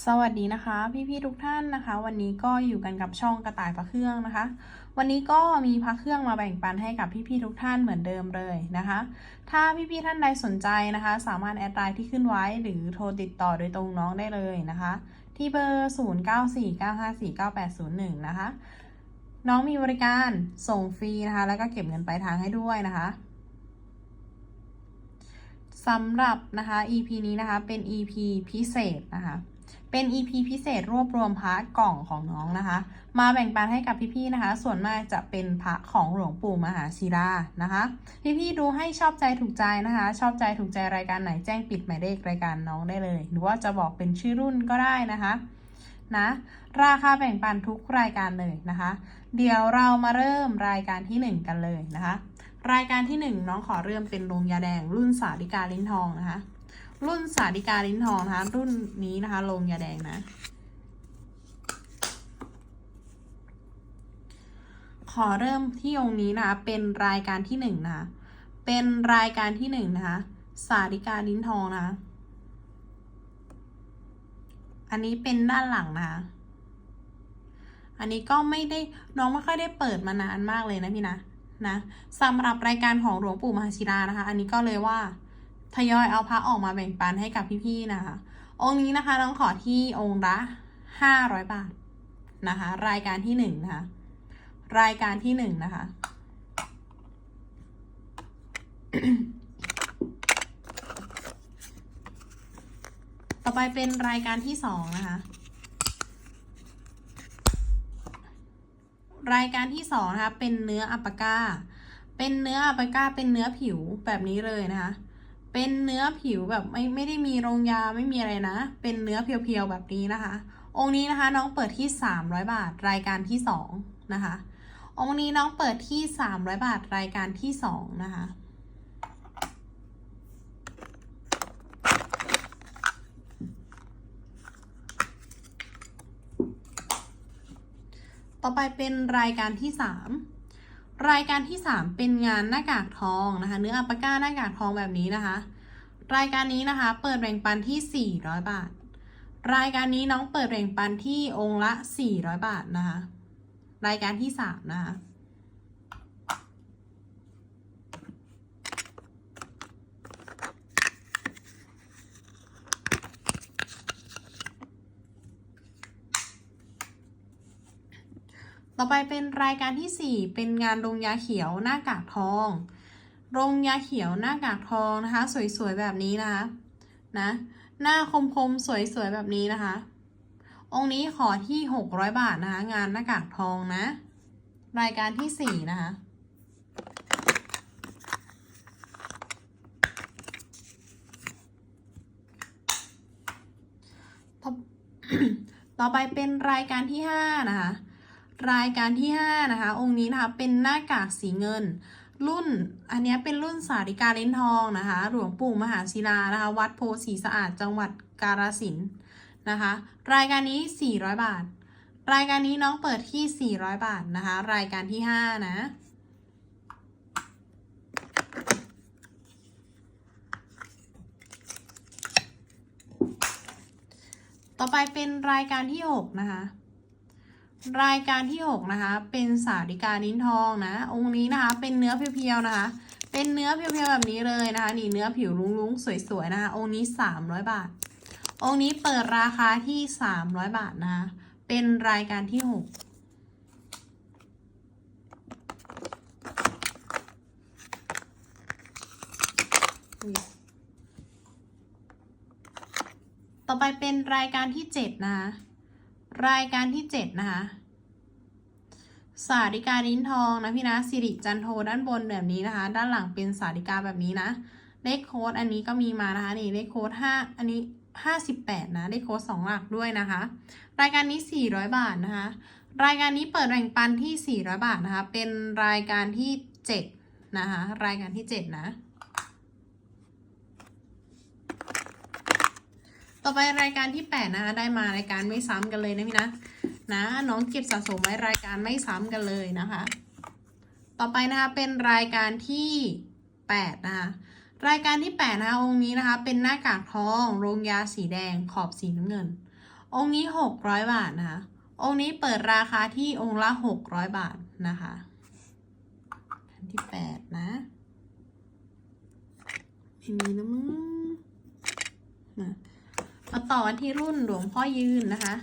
สวัสดีนะคะ พี่ๆทุกท่านนะคะ วันนี้ก็อยู่กันกับช่องกระต่ายพระเครื่องนะคะ วันนี้ก็มีพระเครื่องมาแบ่งปันให้กับพี่ๆทุกท่านเหมือนเดิมเลยนะคะ ถ้าพี่ๆท่านใดสนใจนะคะ สามารถแอดไลน์ที่ขึ้นไว้หรือโทรติดต่อโดยตรงน้องได้เลยนะคะ ที่เบอร์ 0949549801 นะคะ น้องมีบริการส่งฟรีนะคะ แล้วก็เก็บเงินปลายทางให้ด้วยนะคะสำหรับนะคะ EP นี้นะคะเป็น EP พิเศษนะคะ เป็น EP พิเศษรวบรวมพระกล่องของน้องนะคะ มาแบ่งปันให้กับพี่ๆนะคะ ส่วนมากจะเป็นพระของหลวงปู่มหาศิลานะคะ พี่ๆดูให้ชอบใจถูกใจนะคะ ชอบใจถูกใจรายการไหนแจ้งปิดหมายเลขรายการน้องได้เลย หรือว่าจะบอกเป็นชื่อรุ่นก็ได้นะคะนะราคาแบ่งปันทุกรายการเลยนะคะ เดี๋ยวเรามาเริ่มรายการที่หนึ่งกันเลยนะคะ รายการที่หนึ่งน้องขอเริ่มเป็นโรงยาแดงรุ่นสาธิกาลิ้นทองนะคะ รุ่นสาธิกาลิ้นทองนะคะ รุ่นนี้นะคะโรงยาแดงนะ ขอเริ่มที่องค์นี้นะคะ เป็นรายการที่หนึ่งนะคะ เป็นรายการที่หนึ่งนะคะ สาธิกาลิ้นทองนะคะ อันนี้เป็นด้านหลังนะคะ อันนี้ก็ไม่ได้น้องไม่ค่อยได้เปิดมานานมากเลยนะพี่นะนะสำหรับรายการของหลวงปู่มหาศิลานะคะ อันนี้ก็เลยว่า ทยอยเอาพระออกมาแบ่งปันให้กับพี่ๆนะคะ องค์นี้นะคะน้องขอที่องค์ละห้าร้อยบาทนะคะ รายการที่หนึ่งนะคะ รายการที่หนึ่งนะคะต่อไปเป็นรายการที่สองนะคะ รายการที่สองนะคะ เป็นเนื้ออัปปาก้า เป็นเนื้ออัปปาก้า เป็นเนื้อผิวแบบนี้เลยนะคะ เป็นเนื้อผิวแบบไม่ไม่ได้มีโรงยาไม่มีอะไรนะ เป็นเนื้อเพียวๆแบบนี้นะคะ องค์นี้นะคะน้องเปิดที่ 300 บาทรายการที่สองนะคะ องค์นี้น้องเปิดที่ 300 บาทรายการที่สองนะคะต่อไปเป็นรายการที่ 3 รายการที่ 3 เป็นงานหน้ากากทองนะคะ เนื้ออัปปาก้าหน้ากากทองแบบนี้นะคะ รายการนี้นะคะ เปิดแบ่งปันที่ 400 บาท รายการนี้น้องเปิดแบ่งปันที่องค์ละ 400 บาทนะคะ รายการที่ 3 นะคะ ต่อไปเป็นรายการที่ 4 เป็นงานโรงยาเขียวหน้ากากทองโรงยาเขียวหน้ากากทองนะคะ สวยๆแบบนี้นะคะนะหน้าคมๆสวยๆแบบนี้นะคะ องค์นี้ขอที่ 600 บาทนะคะ งานหน้ากากทองนะ รายการที่ 4 นะคะต่อต่อไปเป็นรายการที่ 5 นะคะ รายการที่ 5 นะคะ องค์นี้นะคะ เป็นหน้ากากสีเงิน รุ่นอันนี้เป็นรุ่นสาริกาเลนทองนะคะ หลวงปู่มหาศิลานะคะ วัดโพธิ์ศรีสะอาดจังหวัดกาฬสินนะคะ รายการนี้ 400 บาท รายการนี้น้องเปิดที่ 400 บาทนะคะ รายการที่ 5 นะต่อไปเป็นรายการที่ 6 นะคะ รายการที่ 6 นะคะ เป็นสาริกานิ้นทองนะ องค์นี้นะคะ เป็นเนื้อเพียวๆนะคะ เป็นเนื้อเพียวๆแบบนี้เลยนะคะ นี่เนื้อผิวลุ้งๆ สวยๆนะคะ องค์นี้ 300 บาท องค์นี้เปิดราคาที่ 300 บาทนะคะ เป็นรายการที่ 6 ต่อไปเป็นรายการที่ 7 นะคะรายการที่ 7 นะคะ สาริกาลิ้นทองนะพี่นะสิริจันโทด้านบนแบบนี้นะคะ ด้านหลังเป็นสาริกาแบบนี้นะเลขโค้ดอันนี้ก็มีมานะคะนี่เลขโค้ด5อันนี้58นะเลขโค้ด2หลักด้วยนะคะ รายการนี้400บาทนะคะ รายการนี้เปิดแบ่งปันที่400บาทนะคะ เป็นรายการที่7นะคะ รายการที่7นะ ต่อไปรายการที่8นะคะ ได้มารายการไม่ซ้ำกันเลยนะพี่นะ นะ น้องเก็บสะสมไว้รายการไม่ซ้ำกันเลยนะคะ ต่อไปนะคะเป็นรายการที่ 8 นะคะรายการที่8นะคะองค์นี้นะคะเป็นหน้ากากทองโรงยาสีแดงขอบสีน้ำเงิน องค์นี้หกร้อยบาทนะคะองค์นี้เปิดราคาที่องค์ละหกร้อยบาทนะคะอันที่แปดนะไม่มีแล้วมึงมามาต่อกันที่รุ่นหลวงพ่อยืนนะคะ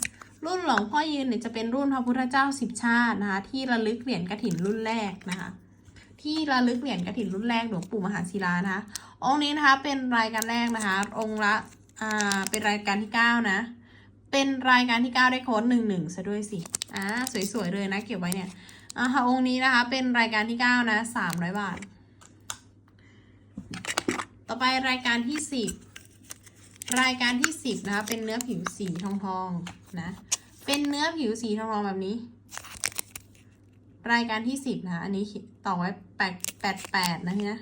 รุ่นหลวงพ่อยืนเนี่ยจะเป็นรุ่นพระพุทธเจ้าสิบชาตินะคะที่ระลึกเหรียญกระถินรุ่นแรกนะคะ ที่ระลึกเหรียญกระถินรุ่นแรกหลวงปู่มหาศิลานะคะองค์นี้นะคะเป็นรายการแรกนะคะ องค์ละอ่าเป็นรายการที่เก้านะเป็นรายการที่เก้าได้โค้ดหนึ่งหนึ่งซะด้วยสิอ่าสวยๆเลยนะเก็บไว้เนี่ยอ่าค่ะองค์นี้นะคะเป็นรายการที่เก้านะสามร้อยบาท ต่อไปรายการที่สิบรายการที่สิบนะคะ เป็นเนื้อผิวสีทองทองๆนะ เป็นเนื้อผิวสีทองทองแบบนี้ รายการที่สิบนะ อันนี้ต่อไว้แปดแปดแปดนะพี่นะ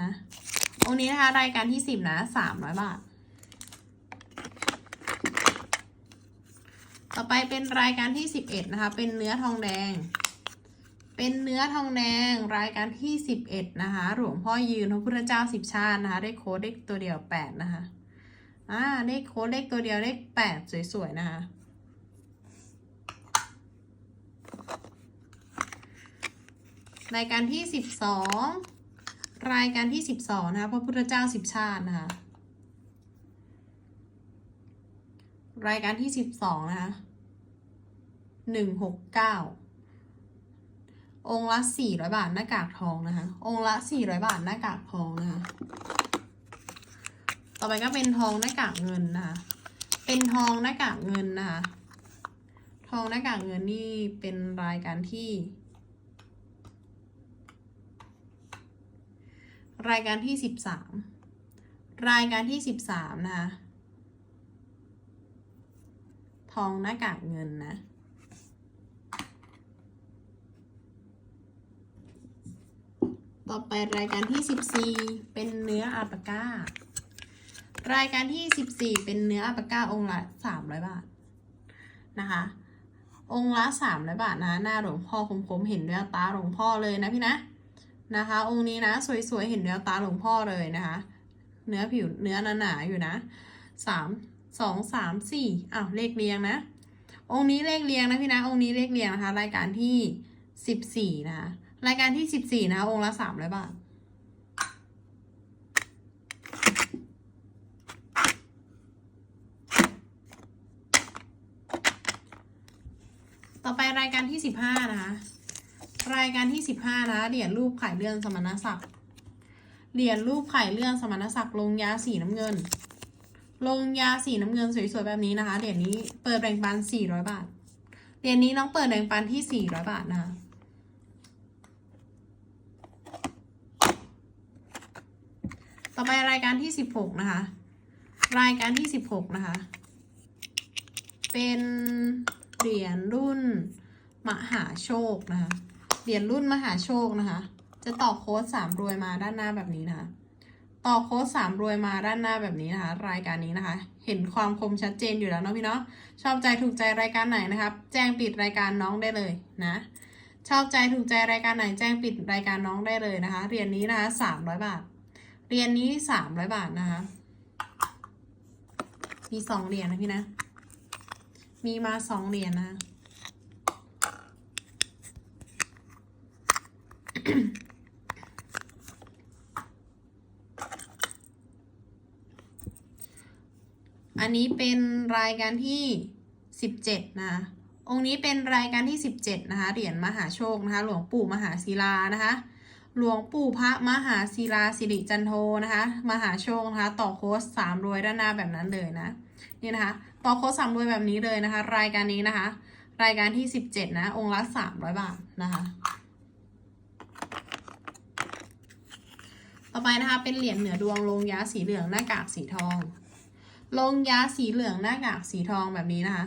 นะองนี้นะคะ รายการที่สิบนะสามร้อยบาท ต่อไปเป็นรายการที่สิบเอ็ดนะคะ เป็นเนื้อทองแดง เป็นเนื้อทองแดง รายการที่สิบเอ็ดนะคะ หลวงพ่อยืนพระพุทธเจ้าสิบชาตินะคะ ได้โค้ดเลขตัวเดียวแปดนะคะ อ่า ได้โค้ดเลขตัวเดียวเลขแปดสวยๆนะคะ รายการที่สิบสองรายการที่สิบสองนะคะพระพุทธเจ้าสิบชาตินะคะรายการที่สิบสองนะคะหนึ่งหกเก้าองค์ละสี่ร้อยบาทหน้ากากทองนะคะ องค์ละสี่ร้อยบาทหน้ากากทองนะคะ ต่อไปก็เป็นทองหน้ากากเงินนะคะ เป็นทองหน้ากากเงินนะคะ ทองหน้ากากเงินนี่เป็นรายการที่ รายการที่สิบสามรายการที่สิบสามนะคะทองหน้ากากเงินนะ ต่อไปรายการที่สิบสี่เป็นเนื้ออาปาก้า รายการที่สิบสี่เป็นเนื้ออาปาก้าองค์ละสามร้อยบาทนะคะ องค์ละสามร้อยบาทนะ หน้าหลวงพ่อคมๆเห็นแววตาหลวงพ่อเลยนะพี่นะ นะคะ องค์นี้นะสวยๆเห็นแววตาหลวงพ่อเลยนะคะ เนื้อผิวเนื้อหนาๆอยู่นะสามสองสามสี่อ้าวเลขเรียงนะ องค์นี้เลขเรียงนะพี่นะองค์นี้เลขเรียงนะคะ รายการที่สิบสี่นะคะรายการที่สิบสี่นะคะองค์ละสามร้อยบาทต่อไปรายการที่สิบห้านะคะ รายการที่สิบห้านะ เหรียญรูปไข่เลื่อนสมณศักดิ์ เหรียญรูปไข่เลื่อนสมณศักดิ์ลงยาสีน้ำเงิน ลงยาสีน้ำเงินสวยๆแบบนี้นะคะ เหรียญนี้เปิดแบ่งปันสี่ร้อยบาท เหรียญนี้น้องเปิดแบ่งปันที่สี่ร้อยบาทนะคะต่อไปรายการที่สิบหกนะคะ รายการที่สิบหกนะคะ เป็นเหรียญรุ่นมหาโชคนะคะ เหรียญรุ่นมหาโชคนะคะ จะต่อโค้ดสามรวยมาด้านหน้าแบบนี้นะคะ ต่อโค้ดสามรวยมาด้านหน้าแบบนี้นะคะ รายการนี้นะคะ เห็นความคมชัดเจนอยู่แล้วเนาะพี่เนาะ ชอบใจถูกใจรายการไหนนะครับ แจ้งปิดรายการน้องได้เลยนะ ชอบใจถูกใจรายการไหนแจ้งปิดรายการน้องได้เลยนะคะ เหรียญนี้นะคะสามร้อยบาท เหรียญนี้สามร้อยบาทนะคะ มีสองเหรียญนะพี่นะ มีมาสองเหรียญนะ อันนี้เป็นรายการที่สิบเจ็ดนะ องค์นี้เป็นรายการที่สิบเจ็ดนะคะ เหรียญมหาโชคนะคะ หลวงปู่มหาศิลานะคะ หลวงปู่พระมหาศิลาสิริจันโทนะคะ มหาโชคนะคะ ต่อโค้ดสามรวยด้านหน้าแบบนั้นเลยนะ นี่นะคะ ต่อโค้ดสามรวยแบบนี้เลยนะคะ รายการนี้นะคะ รายการที่สิบเจ็ดนะ องค์ละสามร้อยบาทนะคะ ต่อไปนะคะเป็นเหรียญเหนือดวงลงยาสีเหลืองหน้ากากสีทอง ลงยาสีเหลืองหน้ากากสีทองแบบนี้นะคะ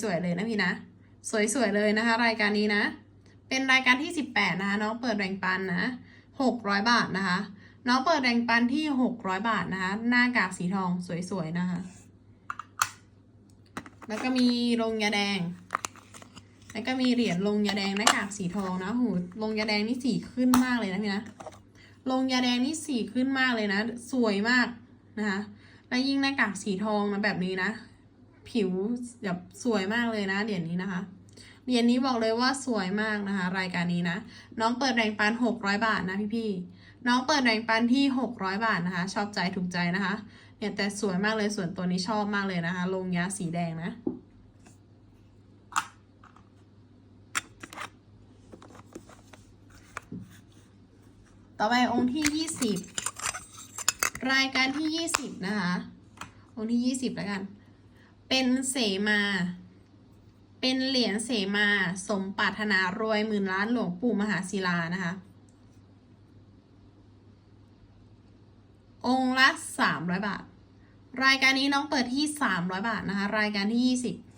สวยๆเลยนะพี่นะ สวยๆเลยนะคะ รายการนี้นะ เป็นรายการที่สิบแปดนะคะน้องเปิดแบ่งปันนะหกร้อยบาทนะคะ น้องเปิดแบ่งปันที่หกร้อยบาทนะคะ หน้ากากสีทองสวยๆนะคะ แล้วก็มีลงยาแดง แล้วก็มีเหรียญลงยาแดงหน้ากากสีทองนะหูลงยาแดงนี่สีขึ้นมากเลยนะพี่นะ ลงยาแดงนี่สีขึ้นมากเลยนะ สวยมากนะคะ แล้วยิ่งหน้ากากสีทองนะแบบนี้นะ ผิวแบบสวยมากเลยนะเหรียญนี้นะคะ เหรียญนี้บอกเลยว่าสวยมากนะคะ รายการนี้นะ น้องเปิดแรงปัน600บาทนะพี่ๆ น้องเปิดแรงปันที่600บาทนะคะ ชอบใจถูกใจนะคะ เนี่ยแต่สวยมากเลยส่วนตัวนี้ชอบมากเลยนะคะ ลงยาสีแดงนะ ต่อไปองค์ที่20รายการที่20นะคะ องค์ที่20แล้วกัน เป็นเสมา เป็นเหรียญเสมา สมปรารถนารวยหมื่นล้านหลวงปู่มหาศิลานะคะ องค์ละ300บาท รายการนี้น้องเปิดที่300บาทนะคะ รายการที่20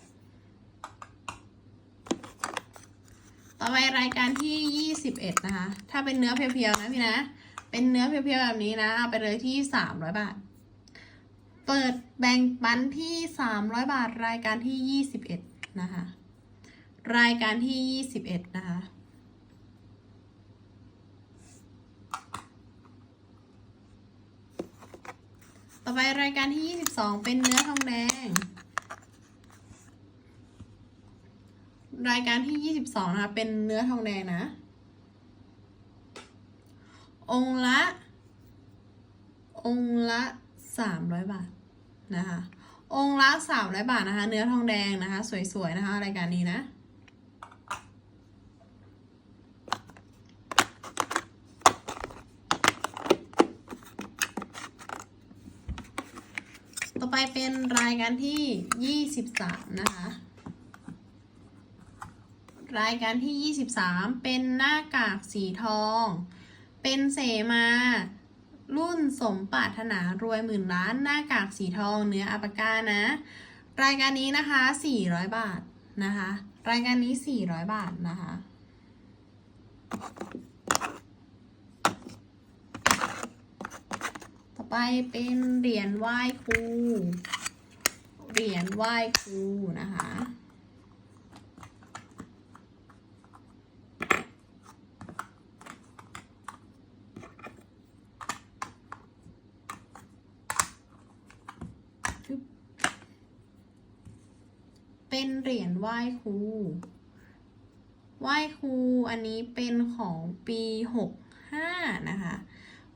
ต่อไปรายการที่ 21 นะคะ ถ้าเป็นเนื้อเพียวๆนะพี่นะ เป็นเนื้อเพียวๆแบบนี้นะ เอาไปเลยที่ 300 บาท เปิดแบ่งปันที่ 300 บาท รายการที่ 21 นะคะ รายการที่ 21 นะคะต่อไปรายการที่ 22 เป็นเนื้อทองแดง รายการที่ 22 นะคะ เป็นเนื้อทองแดงนะ องค์ละ องค์ละ 300 บาทนะคะ องค์ละ 300 บาทนะคะ เนื้อทองแดงนะคะ สวย ๆ นะคะ รายการนี้นะต่อไปเป็นรายการที่ 23 นะคะ รายการที่ 23 เป็นหน้ากากสีทอง เป็นเสมา รุ่นสมปรารถนารวยหมื่นล้านหน้ากากสีทองเนื้ออัปปากานะ รายการนี้นะคะ 400 บาทนะคะ รายการนี้ 400 บาทนะคะ ต่อไปเป็นเหรียญไหว้ครู เหรียญไหว้ครูนะคะ เป็นเหรียญไหว้ครู ไหว้ครู อันนี้เป็นของปีหกห้านะคะ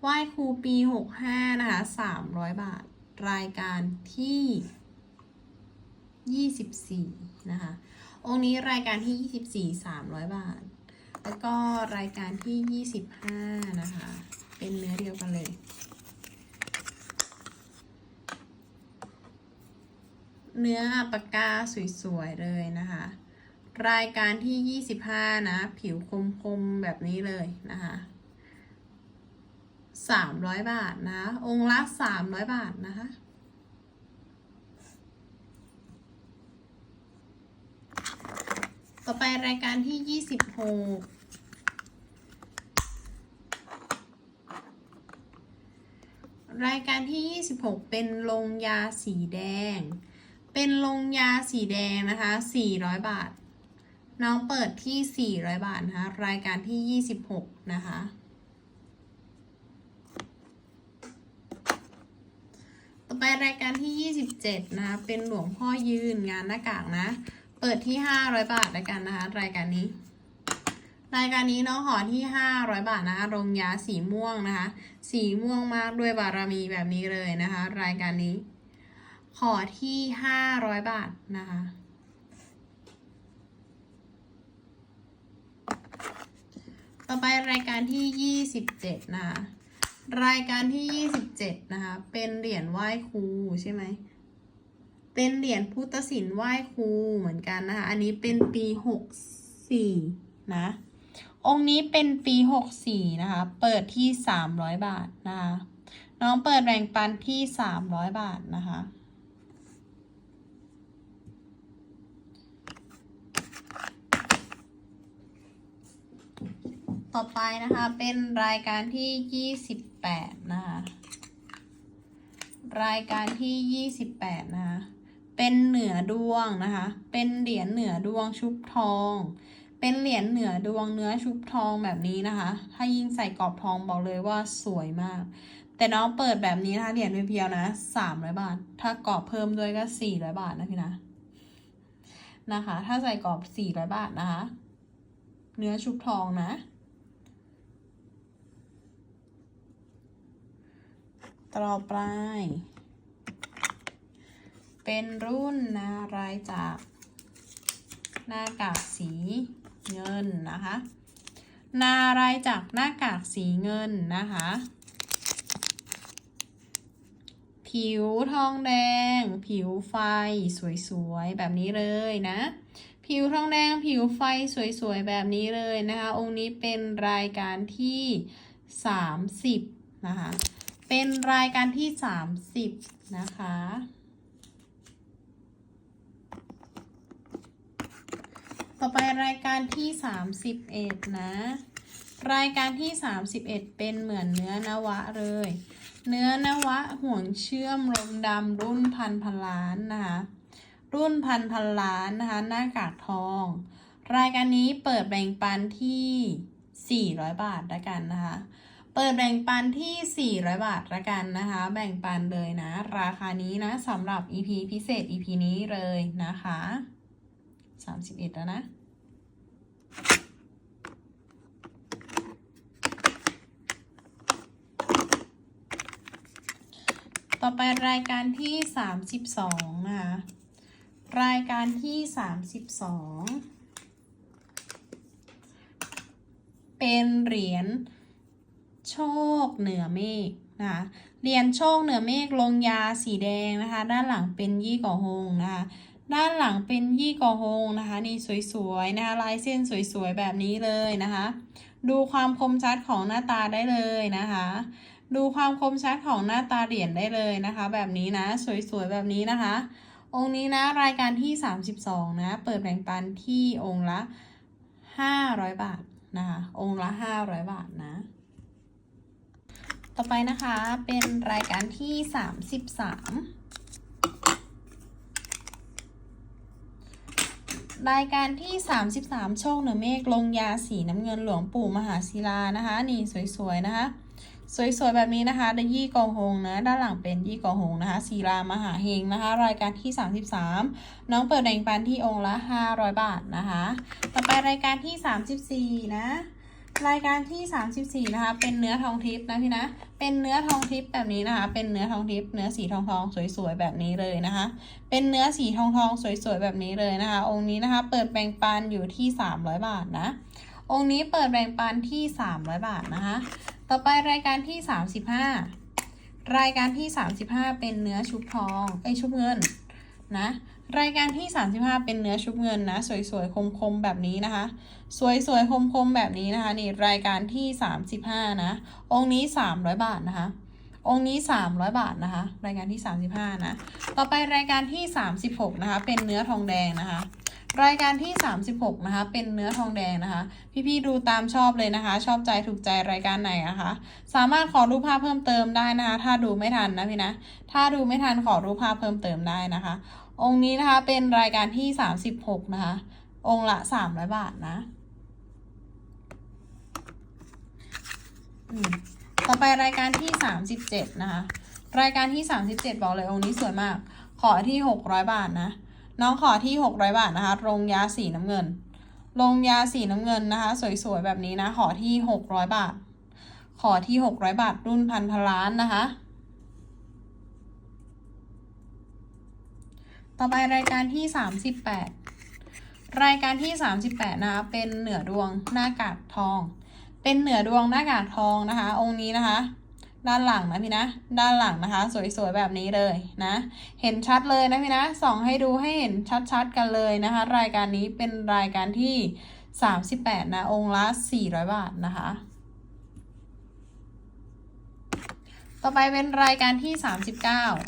ไหว้ครูปีหกห้านะคะสามร้อยบาท รายการที่ยี่สิบสี่นะคะ องค์นี้รายการที่ยี่สิบสี่สามร้อยบาท แล้วก็รายการที่ยี่สิบห้านะคะ เป็นเนื้อเดียวกันเลย เนื้อปากกาสวยๆเลยนะคะ รายการที่ 25 นะ ผิวคมๆ แบบนี้เลยนะคะ300 บาทนะ องค์ละ 300 บาทนะคะต่อไปรายการที่ 26 รายการที่ 26 เป็นลงยาสีแดง เป็นลงยาสีแดงนะคะ 400 บาท น้องเปิดที่ 400 บาทนะคะ รายการที่ 26 นะคะ ต่อไปรายการที่ 27 นะคะ เป็นหลวงพ่อยืนงานหน้ากากนะ เปิดที่ 500 บาทแล้วกันนะคะ รายการนี้ รายการนี้น้องหอที่ 500 บาทนะคะลงยาสีม่วงนะคะ สีม่วงมากด้วยบารมีแบบนี้เลยนะคะ รายการนี้ ขอที่500บาทนะคะ ต่อไปรายการที่27นะคะ รายการที่27นะคะ เป็นเหรียญไหว้ครูใช่ไหม เป็นเหรียญพุทธศิลป์ไหว้ครูเหมือนกันนะคะ อันนี้เป็นปี64นะ องค์นี้เป็นปี64นะคะ เปิดที่300บาทนะคะน้องเปิดแบ่งปันที่ 300 บาทนะคะ ต่อไปนะคะ เป็นรายการที่28นะคะ รายการที่28นะคะ เป็นเหนือดวงนะคะ เป็นเหรียญเหนือดวงชุบทอง เป็นเหรียญเหนือดวงเนื้อชุบทองแบบนี้นะคะ ถ้ายิ่งใส่กรอบทองบอกเลยว่าสวยมาก แต่น้องเปิดแบบนี้นะคะเหรียญเพียวๆนะสามร้อยบาท ถ้ากรอบเพิ่มด้วยก็สี่ร้อยบาทนะพี่นะ นะคะ ถ้าใส่กรอบสี่ร้อยบาทนะคะเนื้อชุบทองนะ ต่อไป เป็นรุ่นนารายจาก หน้ากากสีเงินนะคะ นารายจากหน้ากากสีเงินนะคะ ผิวทองแดง ผิวไฟสวยๆ แบบนี้เลยนะ ผิวทองแดงผิวไฟสวยๆ แบบนี้เลยนะคะ องค์นี้เป็นรายการที่ 30 นะคะ เป็นรายการที่ 30 นะคะ ต่อไปรายการที่ 31 นะ รายการที่ 31 เป็นเหมือนเนื้อนวะเลย เนื้อนวะห่วงเชื่อมลมดำรุ่นพันพันล้านนะคะ รุ่นพันพันล้านนะคะ หน้ากากทอง รายการนี้เปิดแบ่งปันที่ 400 บาทละกันนะคะ เปิดแบ่งปันที่ 400 บาทละกันนะคะ แบ่งปันเลยนะ ราคานี้นะสำหรับ EP พิเศษ EP นี้เลยนะคะ 31 แล้วนะต่อไปรายการที่ 32 นะคะ รายการที่ 32 เป็นเหรียญ โชคเหนือเมฆนะคะเหรียญโชคเหนือเมฆลงยาสีแดงนะคะ ด้านหลังเป็นยี่ก่อหงนะคะด้านหลังเป็นยี่ก่อหงนะคะ นี่สวยๆนะคะลายเส้นสวยๆแบบนี้เลยนะคะ ดูความคมชัดของหน้าตาได้เลยนะคะ ดูความคมชัดของหน้าตาเหรียญได้เลยนะคะ แบบนี้นะสวยๆแบบนี้นะคะ องค์นี้นะรายการที่ 32 นะ เปิดแบ่งปันที่องค์ละ 500 บาทนะคะ องค์ละ 500 บาทนะ ต่อไปนะคะเป็นรายการที่ 33 รายการที่ 33 โชคเหนือเมฆลงยาสีน้ำเงินหลวงปู่มหาศิลานะคะ นี่สวย ๆ นะคะ สวย ๆ แบบนี้นะคะดยี่กองหงนะ ด้านหลังเป็นยี่กองหงนะคะศิลามหาเฮงนะคะ รายการที่ 33 น้องเปิดแบ่งปันที่องค์ละ 500 บาทนะคะ ต่อไปรายการที่ 34 นะ รายการที่ 34 นะคะ เป็นเนื้อทองทิพย์นะพี่นะ เป็นเนื้อทองทิพย์แบบนี้นะคะ เป็นเนื้อทองทิพย์เนื้อสีทองทองสวยๆแบบนี้เลยนะคะ เป็นเนื้อสีทองทองสวยๆแบบนี้เลยนะคะ องค์นี้นะคะ เปิดแบ่งปันอยู่ที่ 300 บาทนะ องค์นี้เปิดแบ่งปันที่ 300 บาทนะคะ ต่อไปรายการที่ 35 รายการที่ 35 เป็นเนื้อชุบทองไอยชุบเงิน นะ รายการที่ 35 เป็นเนื้อชุบเงินนะ สวยๆ คมๆ แบบนี้นะคะ สวยๆ คมๆ แบบนี้นะคะ นี่รายการที่ 35 นะ องค์นี้ 300 บาทนะคะ องค์นี้ 300 บาทนะคะ รายการที่ 35 นะ ต่อไปรายการที่ 36 นะคะ เป็นเนื้อทองแดงนะคะ รายการที่ 36 นะคะ เป็นเนื้อทองแดงนะคะ พี่ๆดูตามชอบเลยนะคะ ชอบใจถูกใจรายการไหนนะคะ สามารถขอรูปภาพเพิ่มเติมได้นะคะ ถ้าดูไม่ทันนะพี่นะ ถ้าดูไม่ทันขอรูปภาพเพิ่มเติมได้นะคะ องค์นี้นะคะเป็นรายการที่ 36 นะคะ องค์ละ 300 บาทนะต่อไปรายการที่ 37 นะคะ รายการที่ 37 บอกเลยองค์นี้สวยมาก ขอที่ 600 บาทนะ น้องขอที่ 600 บาทนะคะลงยาสีน้ำเงินลงยาสีน้ำเงินนะคะ สวยๆแบบนี้นะขอที่ 600 บาท ขอที่ 600 บาทรุ่นพันพล้านนะคะ ต่อไปรายการที่ 38 รายการที่ 38 นะคะ เป็นเหนือดวงหน้ากากทอง เป็นเหนือดวงหน้ากากทองนะคะ องค์นี้นะคะ ด้านหลังนะพี่นะ ด้านหลังนะคะ สวยๆแบบนี้เลยนะ เห็นชัดเลยนะพี่นะส่องให้ดูให้เห็นชัดๆกันเลยนะคะ รายการนี้เป็นรายการที่ 38 นะ องค์ละ 400 บาทนะคะ ต่อไปเป็นรายการที่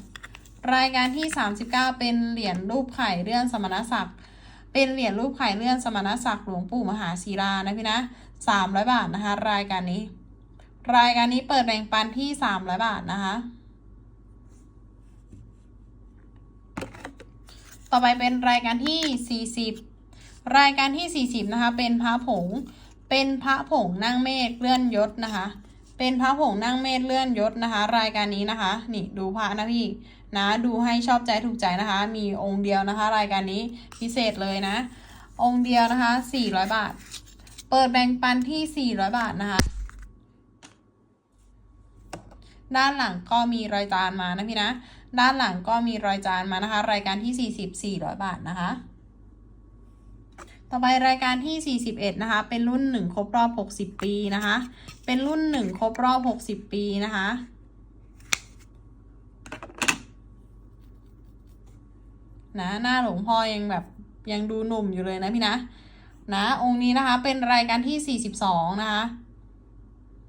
39 รายการที่ 39 เป็นเหรียญรูปไข่เลื่อนสมณศักดิ์เป็นเหรียญรูปไข่เลื่อนสมณศักดิ์หลวงปู่มหาศิลานะพี่นะ300 บาทนะคะ รายการนี้ รายการนี้เปิดแบ่งปันที่300บาทนะคะ ต่อไปเป็นรายการที่40รายการที่40นะคะ เป็นพระผง เป็นพระผงนั่งเมฆเลื่อนยศนะคะ เป็นพระผงนั่งเมธเลื่อนยศนะคะ รายการนี้นะคะ นี่ดูพระนะพี่นะ ดูให้ชอบใจถูกใจนะคะ มีองค์เดียวนะคะ รายการนี้พิเศษเลยนะ องค์เดียวนะคะ400บาท เปิดแบ่งปันที่400บาทนะคะ ด้านหลังก็มีรอยจานมานะพี่นะ ด้านหลังก็มีรอยจานมานะคะ รายการที่ 40 400 บาทนะคะ ต่อไปรายการที่ 41 นะคะ เป็นรุ่น 1 ครบรอบ 60 ปีนะคะ เป็นรุ่น 1 ครบรอบ 60 ปีนะคะนะหน้าหลวงพ่อยังแบบยังดูหนุ่มอยู่เลยนะพี่นะนะองค์นี้นะคะเป็นรายการที่ 42 นะคะ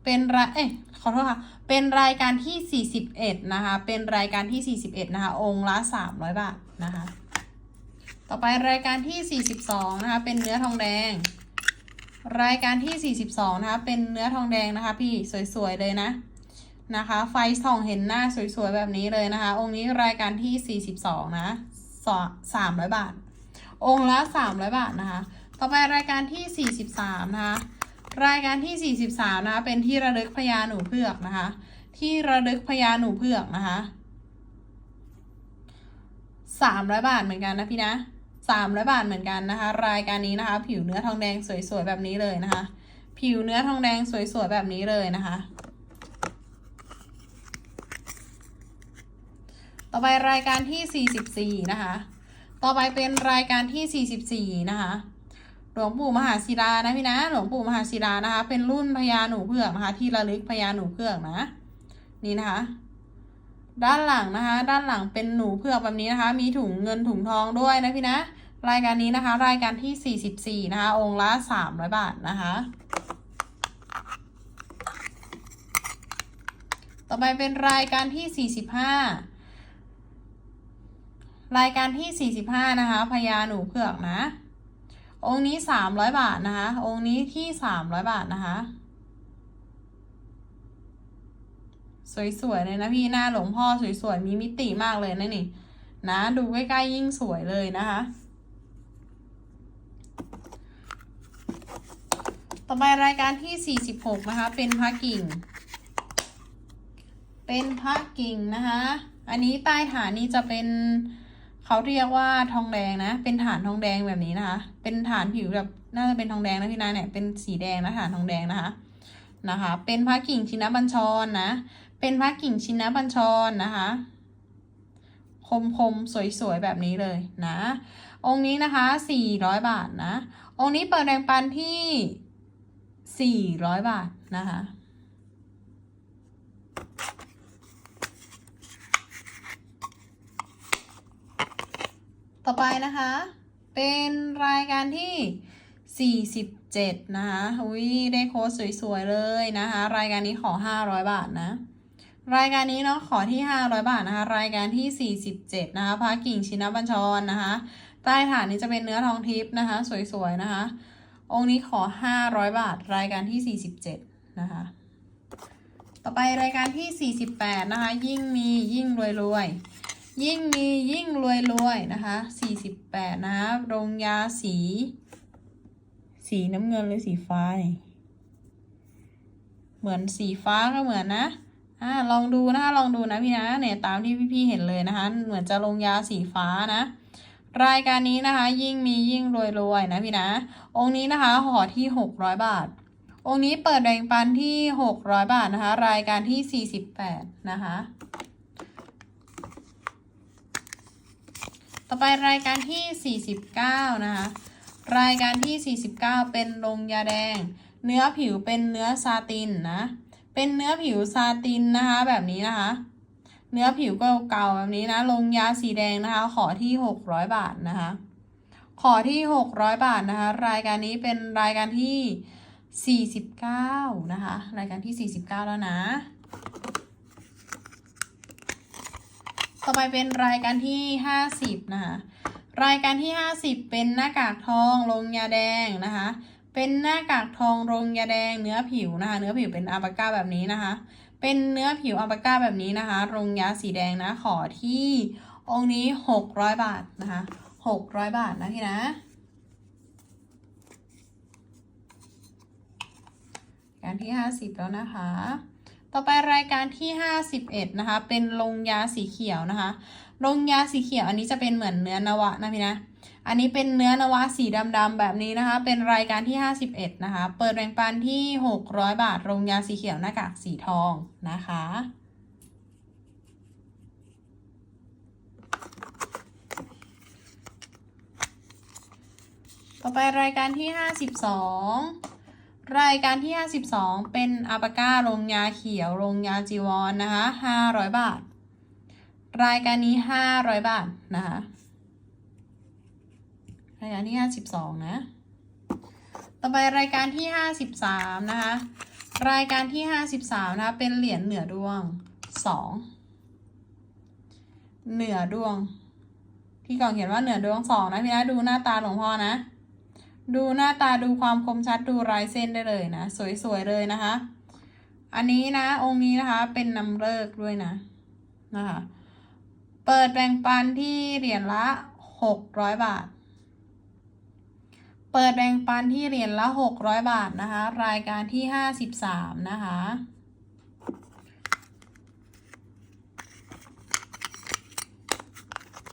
เป็นรายเอ้ยขอโทษค่ะ เป็นรายการที่ 41 นะคะ เป็นรายการที่ 41 นะคะ องค์ละ 300 บาทนะคะ ต่อไปรายการที่ 42 นะคะ เป็นเนื้อทองแดง รายการที่ 42 นะคะ เป็นเนื้อทองแดงนะคะ พี่สวยๆเลยนะนะคะ ไฟส่องเห็นหน้าสวยๆแบบนี้เลยนะคะ องค์นี้รายการที่ 42 นะสามร้อยบาท องค์ละ 300 บาทนะคะ ต่อไปรายการที่ 43 นะคะ รายการที่ 43 นะคะ เป็นที่ระลึกพญาหนูเผือกนะคะ ที่ระลึกพญาหนูเผือกนะคะ300บาทเหมือนกันนะพี่นะ300บาทเหมือนกันนะคะ รายการนี้นะคะ ผิวเนื้อทองแดงสวยๆแบบนี้เลยนะคะ ผิวเนื้อทองแดงสวยๆแบบนี้เลยนะคะ ต่อไปรายการที่ 44 นะคะ ต่อไปเป็นรายการที่ 44 นะคะ หลวงปู่มหาศิลานะพี่นะ หลวงปู่มหาศิลานะคะ เป็นรุ่นพญาหนูเผือกนะคะ ที่ระลึกพญาหนูเผือกนะ นี่นะคะ ด้านหลังนะคะ ด้านหลังเป็นหนูเผือกแบบนี้นะคะ มีถุงเงินถุงทองด้วยนะพี่นะ รายการนี้นะคะ รายการที่ 44 นะคะ องค์ละ 300 บาทนะคะต่อไปเป็นรายการที่ 45 รายการที่ 45 นะคะพญาหนูเผือกนะ องค์นี้300บาทนะคะ องค์นี้ที่300บาทนะคะ สวยๆเลยนะพี่หน้าหลวงพ่อสวยๆ มีมิติมากเลยนะนี่ นะ ดูใกล้ๆยิ่งสวยเลยนะคะ ต่อไปรายการที่ 46 นะคะ เป็นพระกิ่ง เป็นพระกิ่งนะคะ อันนี้ใต้ฐานนี้จะเป็น เขาเรียกว่าทองแดงนะ เป็นฐานทองแดงแบบนี้นะคะ เป็นฐานผิวแบบน่าจะเป็นทองแดงนะพี่นาเนี่ย เป็นสีแดงนะฐานทองแดงนะคะ นะคะ เป็นพระกิ่งชินบัญชรนะ เป็นพระกิ่งชินบัญชรนะคะ คมคมสวยๆแบบนี้เลยนะ องค์นี้นะคะสี่ร้อยบาทนะ องค์นี้เปิดแรงปันที่สี่ร้อยบาทนะคะ ต่อไปนะคะ เป็นรายการที่ 47 นะคะอุ้ยได้โค้ดสวยๆเลยนะคะ รายการนี้ขอ 500 บาทนะ รายการนี้เนาะขอที่ 500 บาทนะคะ รายการที่ 47 นะคะพระกิ่งชินบัญชรนะคะ ใต้ฐานนี้จะเป็นเนื้อทองทิพย์นะคะ สวยๆนะคะ องค์นี้ขอ 500 บาท รายการที่ 47 นะคะต่อไปรายการที่ 48 นะคะ ยิ่งมียิ่งรวยๆยิ่ ยิ่งมียิ่งรวยรวยนะคะ48นะโรงยาสี สีน้ำเงินหรือสีฟ้า เหมือนสีฟ้าก็เหมือนนะอ่าลองดูนะคะลองดูนะพี่นะเนี่ยตามที่พี่ๆเห็นเลยนะคะ เหมือนจะลงยาสีฟ้านะ รายการนี้นะคะ ยิ่งมียิ่งรวยรวยนะพี่นะ องค์นี้นะคะห่อที่600บาท องค์นี้เปิดแบ่งปันที่600บาทนะคะ รายการที่48นะคะ ต่อไปรายการที่ 49 นะคะ รายการที่ 49 เป็นลงยาแดง เนื้อผิวเป็นเนื้อซาตินนะ เป็นเนื้อผิวซาตินนะคะแบบนี้นะคะ เนื้อผิวเก่าๆแบบนี้นะ ลงยาสีแดงนะคะ ขอที่ 600 บาทนะคะ ขอที่ 600 บาทนะคะ รายการนี้เป็นรายการที่ 49 นะคะ รายการที่ 49 แล้วนะ ต่อไปเป็นรายการที่50นะคะรายการที่50เป็นหน้ากากทองลงยาแดงนะคะ เป็นหน้ากากทองลงยาแดงเนื้อผิวนะคะ เนื้อผิวเป็นอัลปาก้าแบบนี้นะคะ เป็นเนื้อผิวอัลปาก้าแบบนี้นะคะลงยาสีแดงนะขอที่องค์นี้600บาทนะคะ600บาทนะพี่นะการที่50แล้วนะคะ ต่อไปรายการที่ 51 นะคะ เป็นลงยาสีเขียวนะคะ ลงยาสีเขียวอันนี้จะเป็นเหมือนเนื้อนวะนะพี่นะ อันนี้เป็นเนื้อนวะสีดำๆแบบนี้นะคะ เป็นรายการที่ 51 นะคะ เปิดแบ่งปันที่ 600 บาทลงยาสีเขียวหน้ากากสีทองนะคะ ต่อไปรายการที่ 52 รายการที่ 52 เป็นอาปาก้าลงยาเขียวลงยาจีวรนนะคะ500 บาท รายการนี้ 500 บาทนะคะรายการที่ 52 นะ ต่อไปรายการที่ 53 นะคะ รายการที่ 53 นะคะ เป็นเหรียญเหนือดวง 2 เหนือดวง ที่ก่อนเขียนว่าเหนือดวงสองนะพี่นะดูหน้าตาหลวงพ่อนะ ดูหน้าตาดูความคมชัดดูลายเส้นได้เลยนะ สวยๆเลยนะคะ อันนี้นะ องค์นี้นะคะเป็นนำเลิกด้วยนะนะคะ เปิดแบ่งปันที่เหรียญละหกร้อยบาท เปิดแบ่งปันที่เหรียญละหกร้อยบาทนะคะ รายการที่ห้าสิบสามนะคะ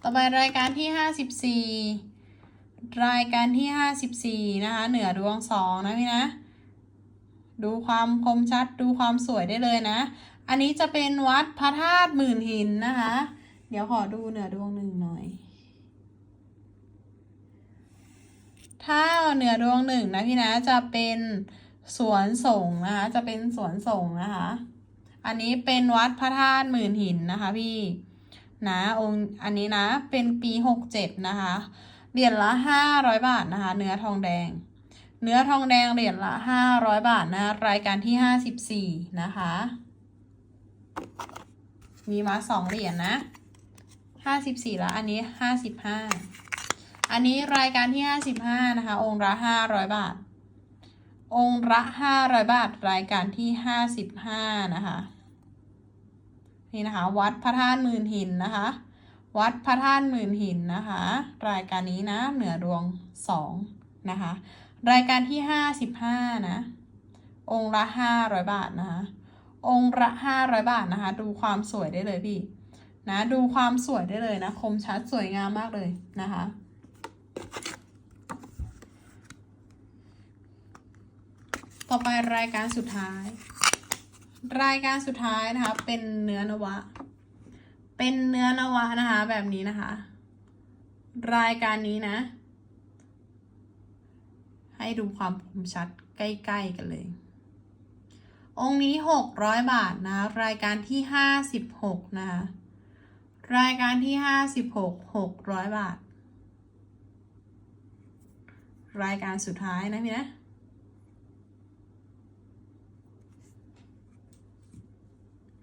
ต่อไปรายการที่ห้าสิบสี่ รายการที่ห้าสิบสี่นะคะ เหนือดวงสองนะพี่นะ ดูความคมชัดดูความสวยได้เลยนะ อันนี้จะเป็นวัดพระธาตุหมื่นหินนะคะ เดี๋ยวขอดูเหนือดวงหนึ่งหน่อย ถ้าเหนือดวงหนึ่งนะพี่นะจะเป็นสวนสงฆ์นะคะ จะเป็นสวนสงฆ์นะคะ อันนี้เป็นวัดพระธาตุหมื่นหินนะคะพี่นะองค์อันนี้นะเป็นปีหกเจ็ดนะคะ เหรียญละห้าร้อยบาทนะคะ เนื้อทองแดง เนื้อทองแดงเหรียญละห้าร้อยบาทนะ รายการที่ห้าสิบสี่นะคะ มีมาสองเหรียญนะห้าสิบสี่แล้วอันนี้ห้าสิบห้าอันนี้รายการที่ห้าสิบห้านะคะ องค์ละห้าร้อยบาท องค์ละห้าร้อยบาท รายการที่ห้าสิบห้านะคะ นี่นะคะ วัดพระธาตุหมื่นหินนะคะ วัดพระธาตุหมื่นหินนะคะ รายการนี้นะเหนือดวงสองนะคะ รายการที่ห้าสิบห้านะ องค์ละห้าร้อยบาทนะคะ องค์ละห้าร้อยบาทนะคะ ดูความสวยได้เลยพี่นะดูความสวยได้เลยนะ คมชัดสวยงามมากเลยนะคะ ต่อไปรายการสุดท้าย รายการสุดท้ายนะคะ เป็นเนื้อนวะ เป็นเนื้อนวะนะคะ แบบนี้นะคะ รายการนี้นะ ให้ดูความคมชัดใกล้ ๆ กันเลย องค์นี้หกร้อยบาทนะ รายการที่ห้าสิบหกนะคะ รายการที่ห้าสิบหกหกร้อยบาท รายการสุดท้ายนะพี่นะ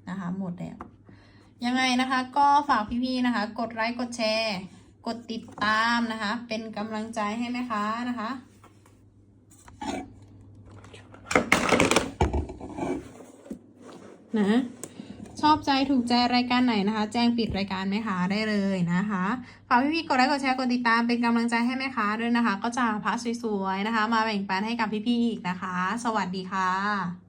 นะคะหมดแล้ว ยังไงนะคะก็ฝากพี่ๆนะคะ กดไลค์กดแชร์ กดติดตามนะคะ เป็นกำลังใจให้แม่ค้านะคะนะชอบใจถูกใจรายการไหนนะคะ แจ้งปิดรายการแม่ค้าได้เลยนะคะฝากพี่ๆกดไลค์กดแชร์กดติดตามเป็นกำลังใจให้แม่ค้าด้วยนะคะ ก็จะพาสวยๆนะคะ มาแบ่งปันให้กับพี่ๆอีกนะคะ สวัสดีค่ะ